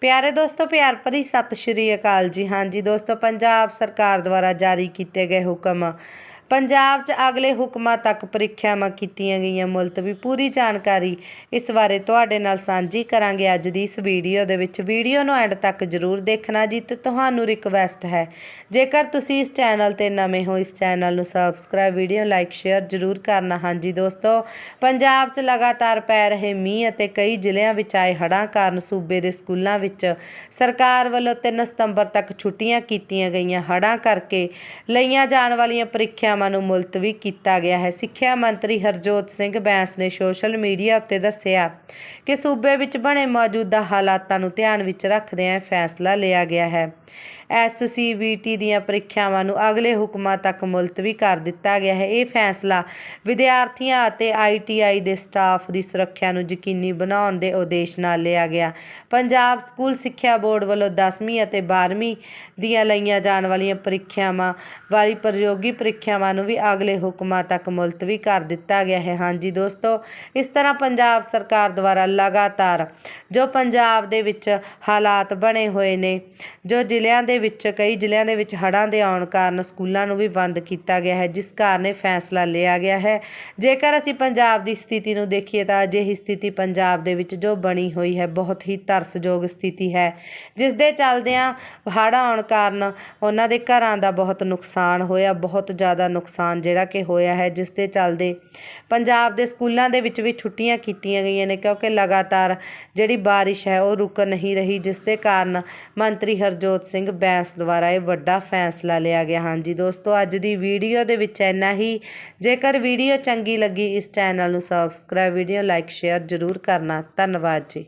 ਪਿਆਰੇ ਦੋਸਤੋ, ਪਿਆਰ ਭਰੀ ਸਤਿ ਸ਼੍ਰੀ ਅਕਾਲ ਜੀ। ਹਾਂਜੀ ਦੋਸਤੋ, ਪੰਜਾਬ ਸਰਕਾਰ ਦੁਆਰਾ ਜਾਰੀ ਕੀਤੇ ਗਏ ਹੁਕਮ ਪੰਜਾਬ 'ਚ ਅਗਲੇ ਹੁਕਮਾਂ ਤੱਕ ਪ੍ਰੀਖਿਆਵਾਂ ਕੀਤੀਆਂ ਗਈਆਂ ਮੁਲਤਵੀ ਪੂਰੀ ਜਾਣਕਾਰੀ ਇਸ ਬਾਰੇ ਤੁਹਾਡੇ ਨਾਲ ਸਾਂਝੀ ਕਰਾਂਗੇ ਅੱਜ ਦੀ ਇਸ ਵੀਡੀਓ ਦੇ ਵਿੱਚ। ਵੀਡੀਓ ਨੂੰ ਐਂਡ ਤੱਕ ਜ਼ਰੂਰ ਦੇਖਣਾ ਜੀ ਤੇ ਤੁਹਾਨੂੰ ਰਿਕਵੈਸਟ ਹੈ। ਜੇਕਰ ਤੁਸੀਂ ਇਸ ਚੈਨਲ ਤੇ ਨਵੇਂ ਹੋ, ਇਸ ਚੈਨਲ ਨੂੰ ਸਬਸਕ੍ਰਾਈਬ ਵੀਡੀਓ ਲਾਈਕ ਸ਼ੇਅਰ ਜ਼ਰੂਰ ਕਰਨਾ। ਹਾਂਜੀ ਦੋਸਤੋ, ਪੰਜਾਬ 'ਚ ਲਗਾਤਾਰ ਪੈ ਰਹੇ ਮੀਂਹ ਅਤੇ ਕਈ ਜ਼ਿਲ੍ਹਿਆਂ ਵਿੱਚ ਆਏ ਹੜ੍ਹਾਂ ਕਾਰਨ ਸੂਬੇ ਦੇ ਸਕੂਲਾਂ ਵਿੱਚ ਸਰਕਾਰ ਵੱਲੋਂ 3 ਸਤੰਬਰ ਤੱਕ ਛੁੱਟੀਆਂ ਕੀਤੀਆਂ ਗਈਆਂ। ਹੜ੍ਹਾਂ ਕਰਕੇ ਲਈਆਂ ਜਾਣ ਵਾਲੀਆਂ ਪ੍ਰੀਖਿਆ ਪ੍ਰੀਖਿਆਵਾਂ ਨੂੰ ਮੁਲਤਵੀ ਕੀਤਾ ਗਿਆ ਹੈ। ਸਿੱਖਿਆ ਮੰਤਰੀ ਹਰਜੋਤ ਸਿੰਘ ਬੈਂਸ ਨੇ ਸੋਸ਼ਲ ਮੀਡੀਆ ਉੱਤੇ ਦੱਸਿਆ ਕਿ ਸੂਬੇ ਵਿੱਚ ਬਣੇ ਮੌਜੂਦਾ ਹਾਲਾਤਾਂ ਨੂੰ ਧਿਆਨ ਵਿੱਚ ਰੱਖਦਿਆਂ ਇਹ ਫੈਸਲਾ ਲਿਆ ਗਿਆ ਹੈ। ਐਸਸੀਬੀਟੀ ਦੀਆਂ ਪ੍ਰੀਖਿਆਵਾਂ ਨੂੰ ਅਗਲੇ ਹੁਕਮਾਂ ਤੱਕ ਮੁਲਤਵੀ ਕਰ ਦਿੱਤਾ ਗਿਆ ਹੈ। ਇਹ ਫੈਸਲਾ ਵਿਦਿਆਰਥੀਆਂ ਅਤੇ ਆਈਟੀਆਈ ਦੇ ਸਟਾਫ ਦੀ ਸੁਰੱਖਿਆ ਨੂੰ ਯਕੀਨੀ ਬਣਾਉਣ ਦੇ ਉਦੇਸ਼ ਨਾਲ ਲਿਆ ਗਿਆ। ਪੰਜਾਬ ਸਕੂਲ ਸਿੱਖਿਆ ਬੋਰਡ ਵੱਲੋਂ 10ਵੀਂ ਅਤੇ 12ਵੀਂ ਦੀਆਂ ਲਈਆਂ ਜਾਣ ਵਾਲੀਆਂ ਪ੍ਰੀਖਿਆਵਾਂ ਵਾਲੀ ਪ੍ਰਯੋਗੀ ਪ੍ਰੀਖਿਆਵਾਂ ਨੂੰ ਵੀ ਅਗਲੇ ਹੁਕਮਾਂ ਤੱਕ ਮੁਲਤਵੀ ਕਰ ਦਿੱਤਾ ਗਿਆ ਹੈ। ਹਾਂਜੀ ਦੋਸਤੋ, ਇਸ ਤਰ੍ਹਾਂ ਪੰਜਾਬ ਸਰਕਾਰ ਦੁਆਰਾ ਲਗਾਤਾਰ ਜੋ ਪੰਜਾਬ ਦੇ ਵਿੱਚ ਹਾਲਾਤ ਬਣੇ ਹੋਏ ਨੇ, ਜੋ ਜ਼ਿਲ੍ਹਿਆਂ ਦੇ ਵਿੱਚ, ਕਈ ਜ਼ਿਲ੍ਹਿਆਂ ਦੇ ਵਿੱਚ ਹੜ੍ਹਾਂ ਦੇ ਆਉਣ ਕਾਰਨ ਸਕੂਲਾਂ ਨੂੰ ਵੀ ਬੰਦ ਕੀਤਾ ਗਿਆ ਹੈ, ਜਿਸ ਕਾਰਨ ਇਹ ਫੈਸਲਾ ਲਿਆ ਗਿਆ ਹੈ। ਜੇਕਰ ਅਸੀਂ ਪੰਜਾਬ ਦੀ ਸਥਿਤੀ ਨੂੰ ਦੇਖੀਏ ਤਾਂ ਅਜਿਹੀ ਸਥਿਤੀ ਪੰਜਾਬ ਦੇ ਵਿੱਚ ਜੋ ਬਣੀ ਹੋਈ ਹੈ, ਬਹੁਤ ਹੀ ਤਰਸਯੋਗ ਸਥਿਤੀ ਹੈ। ਜਿਸ ਦੇ ਚੱਲਦਿਆਂ ਹੜ੍ਹ ਆਉਣ ਕਾਰਨ ਉਹਨਾਂ ਦੇ ਘਰਾਂ ਦਾ ਬਹੁਤ ਨੁਕਸਾਨ ਹੋਇਆ, ਬਹੁਤ ਜ਼ਿਆਦਾ ਨੁਕਸਾਨ ਜਿਹੜਾ ਕਿ ਹੋਇਆ ਹੈ ਜਿਸ ਦੇ ਚੱਲਦੇ ਪੰਜਾਬ ਦੇ ਸਕੂਲਾਂ ਦੇ ਵਿੱਚ ਵੀ ਛੁੱਟੀਆਂ ਕੀਤੀਆਂ ਗਈਆਂ ਨੇ, ਕਿਉਂਕਿ ਲਗਾਤਾਰ ਜਿਹੜੀ ਬਾਰਿਸ਼ ਹੈ ਉਹ ਰੁਕ ਨਹੀਂ ਰਹੀ ਜਿਸ ਦੇ ਕਾਰਨ ਮੰਤਰੀ ਹਰਜੋਤ ਸਿੰਘ ਬੈ ਬੈਂਸ ਦੁਆਰਾ ਇਹ ਵੱਡਾ ਫੈਸਲਾ ਲਿਆ ਗਿਆ। ਹਾਂਜੀ ਦੋਸਤੋ, ਅੱਜ ਦੀ ਵੀਡੀਓ ਦੇ ਵਿੱਚ ਇੰਨਾ ਹੀ। ਜੇਕਰ ਵੀਡੀਓ ਚੰਗੀ ਲੱਗੀ ਇਸ ਚੈਨਲ ਨੂੰ ਸਬਸਕ੍ਰਾਈਬ ਵੀਡੀਓ ਲਾਈਕ ਸ਼ੇਅਰ ਜ਼ਰੂਰ ਕਰਨਾ। ਧੰਨਵਾਦ ਜੀ।